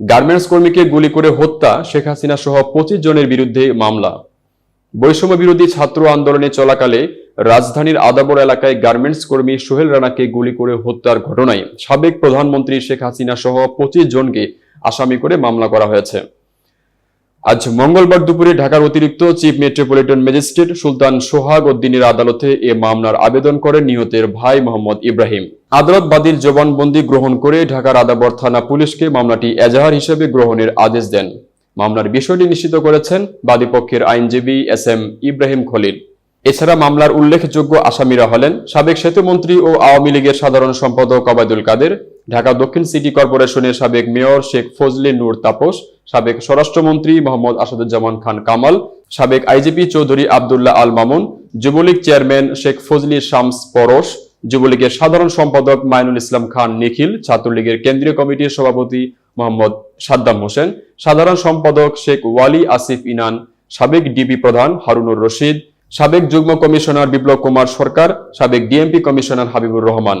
Garments কর্মীকে গুলি করে হত্যা, শেখ হাসিনা সহ পঁচিশ জনের বিরুদ্ধে মামলা। বৈষম্য বিরোধী ছাত্র আন্দোলনে চলাকালে রাজধানীর আদাবর এলাকায় গার্মেন্টস কর্মী সোহেল রানাকে গুলি করে হত্যার ঘটনায় সাবেক প্রধানমন্ত্রী শেখ হাসিনা সহ পঁচিশ জনকে আসামি করে মামলা করা হয়েছে। আজ মঙ্গলবার দুপুরে ঢাকার অতিরিক্ত chief metropolitan magistrate Sultan Sohag উদ্দিনের আদালতে এ মামলার আবেদন করেন নিহতের ভাই মোহাম্মদ ইব্রাহিম। আদালত বাদীর জবানবন্দি গ্রহণ করে ঢাকার আদাবর থানা পুলিশকে মামলাটি এজাহার হিসেবে গ্রহণের আদেশ দেন। মামলার বিষয়টি নিশ্চিত করেছেন বাদীপক্ষের আইনজীবী এস এম ইব্রাহিম খলিল। এছাড়া মামলার উল্লেখযোগ্য আসামিরা হলেন সাবেক সেতুমন্ত্রী ও আওয়ামী লীগের সাধারণ সম্পাদক আবাদুল কাদের ঢাকা দক্ষিণ সিটি কর্পোরেশনের সাবেক মেয়র শেখ ফজলে নূর তাপস, সাবেক স্বরাষ্ট্রমন্ত্রী মোহাম্মদ আসাদুজ্জামান খান কামাল, সাবেক আইজিপি চৌধুরী আবদুল্লাহ আল মামুন, যুবলীগ চেয়ারম্যান শেখ ফজলি শামস পরশ, যুবলীগের সাধারণ সম্পাদক মাইনুল ইসলাম খান নিখিল, ছাত্রলীগের কেন্দ্রীয় কমিটির সভাপতি মোহাম্মদ সাদ্দাম হোসেন, সাধারণ সম্পাদক শেখ ওয়ালি আসিফ ইনান, সাবেক ডিবি প্রধান হারুনুর রশিদ, সাবেক যুগ্ম কমিশনার বিপ্লব কুমার সরকার, সাবেক ডিএমপি কমিশনার হাবিবুর রহমান।